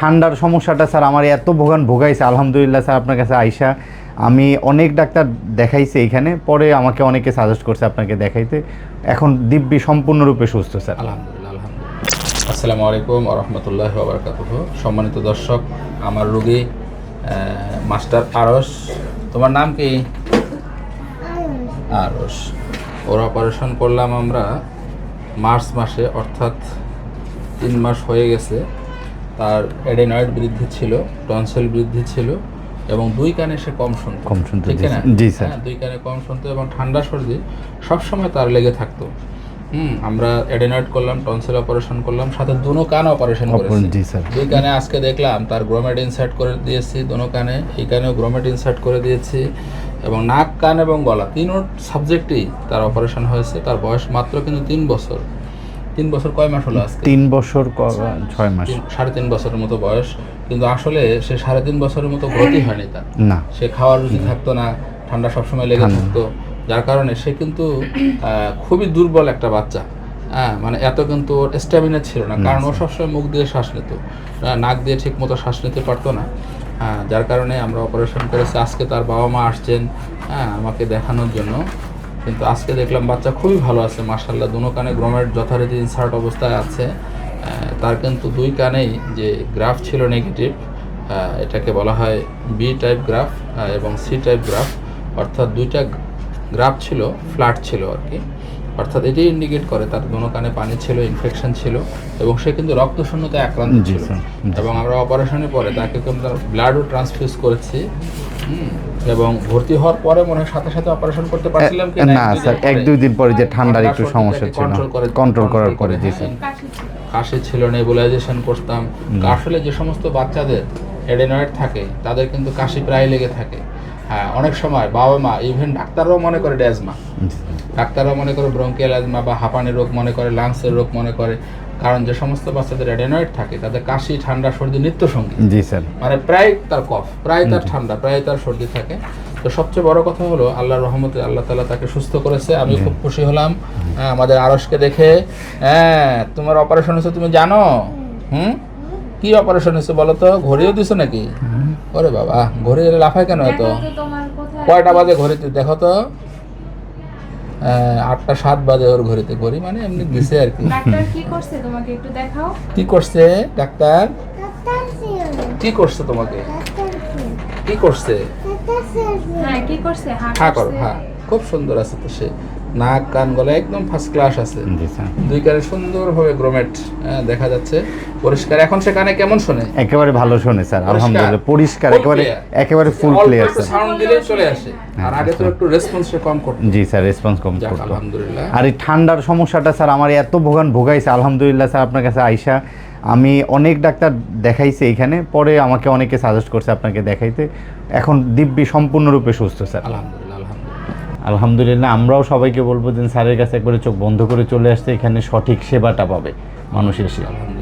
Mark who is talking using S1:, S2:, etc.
S1: ঠান্ডার সমস্যাটা স্যার আমার এত ভোগান ভোগাইছে আলহামদুলিল্লাহ স্যার আপনার কাছে আইসা। আমি অনেক ডাক্তার দেখাইছি এখানে পরে আমাকে অনেকে সাজেস্ট করছে আপনাকে দেখাইতে। এখন দিব্যি সম্পূর্ণরূপে সুস্থ স্যার।
S2: আলহামদুলিল্লাহ আলহামদুলিল্লাহ। আসসালামু আলাইকুম রহমতুল্লাহ বাবরকাতুহ সম্মানিত দর্শক আমার রুগী মাস্টার আরস তোমার নাম কি? আরস ওর অপারেশন করলাম আমরা মার্চ মাসে অর্থাৎ তিন মাস হয়ে গেছে। তার এডেনয়েড বৃদ্ধি ছিল টনসেল বৃদ্ধি ছিল এবং দুই কানে সে কম শুনতো।
S1: কম শুনতো,
S2: ঠিক না
S1: জি স্যার।
S2: হ্যাঁ, দুই কানে কম শুনতো এবং ঠান্ডা সর্দি সবসময় তার লেগে থাকতো। হুম আমরা এডেনয়েড করলাম টনসিল অপারেশন করলাম সাথে দুনো কান অপারেশন করেছি।
S1: জি স্যার।
S2: দুই কানে আজকে দেখলাম তার গ্রোমেট ইনসার্ট করে দিয়েছি দোনো কানে এই কানেও গ্রোমেট ইনসার্ট করে দিয়েছি এবং নাক কান এবং গলা তিনও সাবজেক্টই তার অপারেশন হয়েছে তার বয়স মাত্র কিন্তু তিন বছর। তিন বছর কয় মাস হলো আজকে?
S1: তিন বছর ছয় মাস।
S2: সাড়ে তিন বছরের মতো বয়স কিন্তু আসলে সে সাড়ে তিন বছরের মতো গ্রোথই হয়নি তার।
S1: না।
S2: সে খাওয়ার রুচি থাকতো না ঠান্ডা সবসময় লেগে থাকতো যার কারণে সে কিন্তু আহ, খুবই দুর্বল একটা বাচ্চা। হ্যাঁ মানে এত কিন্তু ওর স্ট্যামিনা ছিল না কারণ ও সবসময় মুখ দিয়ে শ্বাস নিত। নাক দিয়ে ঠিক মতো শ্বাস নিতে পারতো না। হ্যাঁ যার কারণে আমরা অপারেশন করেছি আজকে তার বাবা মা আসছেন হ্যাঁ আমাকে দেখানোর জন্য। কিন্তু আজকে দেখলাম বাচ্চা খুবই ভালো আছে মার্শাল্লাহ দুনো কানে গ্রমের যথারীতি ইনসার্ট অবস্থায় আছে। তার কিন্তু দুই কানেই যে গ্রাফ ছিল নেগেটিভ এটাকে বলা হয় বি টাইপ গ্রাফ এবং সি টাইপ গ্রাফ অর্থাৎ দুইটা গ্রাফ ছিল ফ্ল্যাট ছিল আর কি। অর্থাৎ এটি ইন্ডিকেট করে তার দোনো কানে পানি ছিল ইনফেকশন ছিল এবং সে কিন্তু রক্ত শূন্যতায় আক্রান্ত ছিল। এবং আমরা অপারেশনের পরে তাকে কিন্তু ব্লাডও ট্রান্সফিউজ করেছি এবং ভর্তি হওয়ার পরে মনে হয় সাথে সাথে অপারেশন করতে পারছিলাম কি
S1: না স্যার এক দুই দিন পরে যে ঠান্ডার একটু সমস্যা ছিল কন্ট্রোল করার পরে জি স্যার
S2: কাশি ছিল নেবুলাইজেশন করতাম। আসলে যে সমস্ত বাচ্চাদের এডেনয়েড থাকে তাদের কিন্তু কাশি প্রায় লেগে থাকে। হ্যাঁ অনেক সময় বাবা মা ইভেন ডাক্তাররাও মনে করে ড্যাজমা। ডাক্তাররাও মনে করে ব্রঙ্কিয়াল অ্যাজমা বা হাঁপানি রোগ মনে করে লাংসের রোগ মনে করে। কারণ যে সমস্ত বাচ্চাদের এডেনয়েড থাকে তাদের কাশি ঠান্ডা সর্দি নিত্য সঙ্গী
S1: জি স্যার।
S2: মানে প্রায় তার কফ প্রায় তার ঠান্ডা প্রায় তার সর্দি থাকে। তো সবচেয়ে বড় কথা হলো আল্লাহর রহমতে আল্লাহ তালা তাকে সুস্থ করেছে। আমি খুব খুশি হলাম। হ্যাঁ, আমাদের আরসকে দেখে। হ্যাঁ তোমার অপারেশন হয়েছে তুমি জানো? হুম? কি অপারেশন হয়েছে বলো তো ঘড়িও দিছো নাকি? ওরে বাবা ঘড়ি এলে লাফায় কেন এত? কয়টা বাজে ঘড়িতে? দেখো তো। আটটা সাত বাজে ওর ঘড়িতে। ঘড়ি মানে এমনি দিছে আর কি।
S3: ডাক্তার কি করছে তোমাকে একটু দেখাও?
S2: কি করছে ডাক্তার? কি করছে তোমাকে? কি করছে?
S3: হ্যাঁ কি করছে? হ্যাঁ
S2: করো হ্যাঁ খুব সুন্দর আছে তো সে। নাক কান গলা একদম ফার্স্ট ক্লাস আছে।
S1: জি
S2: দুই কানে সুন্দরভাবে গ্রোমেট দেখা যাচ্ছে। পরিষ্কার। এখন সে কানে কেমন শোনে?
S1: একেবারে ভালো শোনে স্যার। আলহামদুলিল্লাহ পরিষ্কার একেবারে একেবারে ফুল ক্লিয়ার স্যার।
S2: সাউন্ড দিলেই চলে আসে।
S1: হ্যাঁ,
S2: আর আগে তো একটু রেসপন্স সে কম করতো।
S1: জি স্যার রেসপন্স কম করতো।
S2: আলহামদুলিল্লাহ।
S1: আর এই ঠান্ডার সমস্যাটা স্যার আমার এত ভোগান ভোগাইছে। আলহামদুলিল্লাহ স্যার আপনার কাছে আইসা। আমি অনেক ডাক্তার দেখাইছি এখানে। পরে আমাকে অনেকে সাজেস্ট করছে আপনাকে দেখাইতে। এখন দিব্যি সম্পূর্ণরূপে সুস্থ স্যার।
S2: আলহামদুলিল্লাহ। আলহামদুলিল্লাহ,
S1: আমরাও সবাইকে বলব দিন স্যারের কাছে একবারে চোখ বন্ধ করে চলে আসতে এখানে সঠিক সেবাটা পাবে মানুষের
S2: আলহামদুলিল্লাহ